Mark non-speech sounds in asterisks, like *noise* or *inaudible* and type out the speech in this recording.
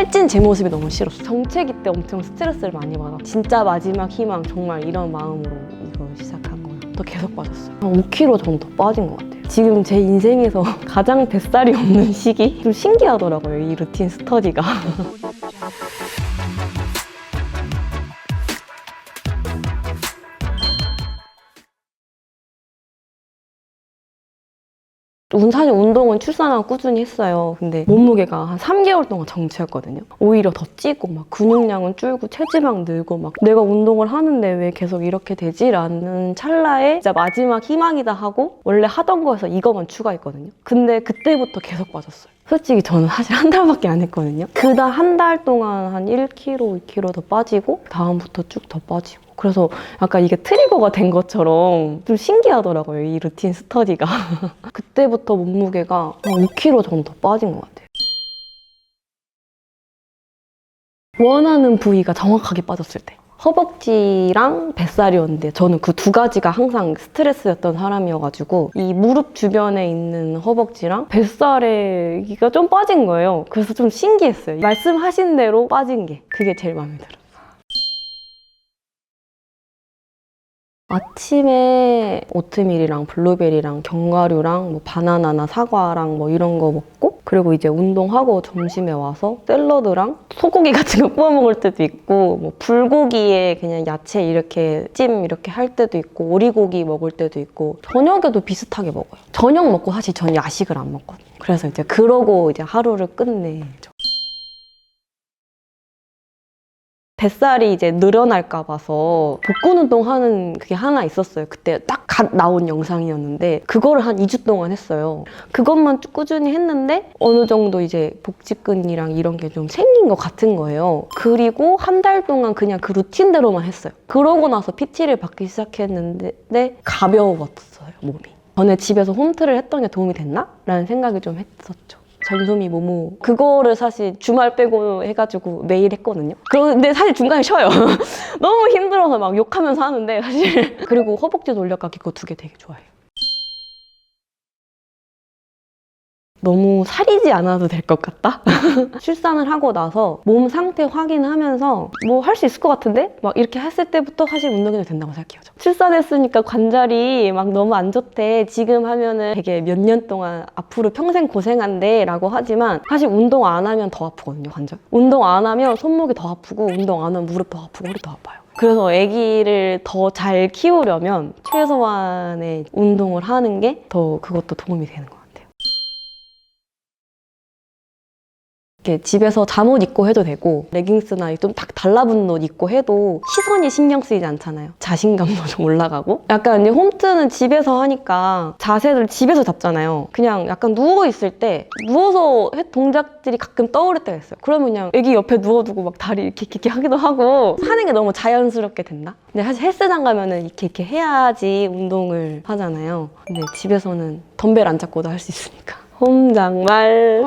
살찐 제 모습이 너무 싫었어. 정체기 때 엄청 스트레스를 많이 받아. 진짜 마지막 희망 정말 이런 마음으로 이거 시작한 거예요. 또 계속 빠졌어요. 한 5kg 정도 빠진 것 같아요. 지금 제 인생에서 *laughs* 가장 뱃살이 없는 시기? 좀 신기하더라고요. 이 루틴 스터디가. *laughs* 사실 운동은 출산하고 꾸준히 했어요. 근데 몸무게가 한 3개월 동안 정체였거든요. 오히려 더 찌고 막 근육량은 줄고 체지방 늘고 막 내가 운동을 하는데 왜 계속 이렇게 되지? 라는 찰나에 진짜 마지막 희망이다 하고 원래 하던 거에서 이거만 추가했거든요. 근데 그때부터 계속 빠졌어요. 솔직히 저는 사실 한 달밖에 안 했거든요. 그다음 한달 동안 한 1kg, 2kg 더 빠지고 다음부터 쭉 더 빠지고 그래서 약간 이게 트리거가 된 것처럼 좀 신기하더라고요. 이 루틴 스터디가. *laughs* 그때부터 몸무게가 한 5kg 정도 빠진 것 같아요. 원하는 부위가 정확하게 빠졌을 때. 허벅지랑 뱃살이었는데 저는 그 두 가지가 항상 스트레스였던 사람이어가지고 이 무릎 주변에 있는 허벅지랑 뱃살에 이가 좀 빠진 거예요. 그래서 좀 신기했어요. 말씀하신 대로 빠진 게 그게 제일 마음에 들어요. 아침에 오트밀이랑 블루베리랑 견과류랑 뭐 바나나나 사과랑 뭐 이런 거 먹고 그리고 이제 운동하고 점심에 와서 샐러드랑 소고기 같은 거 *laughs* 구워 먹을 때도 있고 뭐 불고기에 그냥 야채 이렇게 찜 이렇게 할 때도 있고 오리고기 먹을 때도 있고 저녁에도 비슷하게 먹어요. 저녁 먹고 사실 전 야식을 안 먹거든요. 그래서 이제 그러고 이제 하루를 끝내죠. 뱃살이 이제 늘어날까 봐서 복근 운동하는 그게 하나 있었어요. 그때 딱 갓 나온 영상이었는데 그거를 한 2주 동안 했어요. 그것만 쭉 꾸준히 했는데 어느 정도 이제 복직근이랑 이런 게 좀 생긴 것 같은 거예요. 그리고 한 달 동안 그냥 그 루틴대로만 했어요. 그러고 나서 PT를 받기 시작했는데 가벼웠어요, 몸이. 전에 집에서 홈트를 했던 게 도움이 됐나? 라는 생각이 좀 했었죠. 전소미 모모. 그거를 사실 주말 빼고 해가지고 매일 했거든요. 그런데 사실 중간에 쉬어요. *laughs* 너무 힘들어서 막 욕하면서 하는데 사실. *laughs* 그리고 허벅지 돌려깎기 그거 두 개 되게 좋아해요 너무 살이지 않아도 될 것 같다? *laughs* 출산을 하고 나서 몸 상태 확인하면서 뭐 할 수 있을 것 같은데? 막 이렇게 했을 때부터 사실 운동이 된다고 생각해요. 저. 출산했으니까 관절이 막 너무 안 좋대. 지금 하면은 되게 몇 년 동안 앞으로 평생 고생한대 라고 하지만 사실 운동 안 하면 더 아프거든요, 관절. 운동 안 하면 손목이 더 아프고 운동 안 하면 무릎 더 아프고 허리 더 아파요. 그래서 아기를 더 잘 키우려면 최소한의 운동을 하는 게 더 그것도 도움이 되는 것 같아요. 이렇게 집에서 잠옷 입고 해도 되고 레깅스나 좀 딱 달라붙은 옷 입고 해도 시선이 신경 쓰이지 않잖아요. 자신감도 좀 *laughs* 올라가고 약간 이제 홈트는 집에서 하니까 자세를 집에서 잡잖아요. 그냥 약간 누워 있을 때 누워서 해 동작들이 가끔 떠오를 때가 있어요. 그러면 그냥 애기 옆에 누워두고 막 다리 이렇게, 이렇게 하기도 하고 하는 게 너무 자연스럽게 된다. 근데 사실 헬스장 가면은 이렇게 이렇게 해야지 운동을 하잖아요. 근데 집에서는 덤벨 안 잡고도 할 수 있으니까. 홈장말.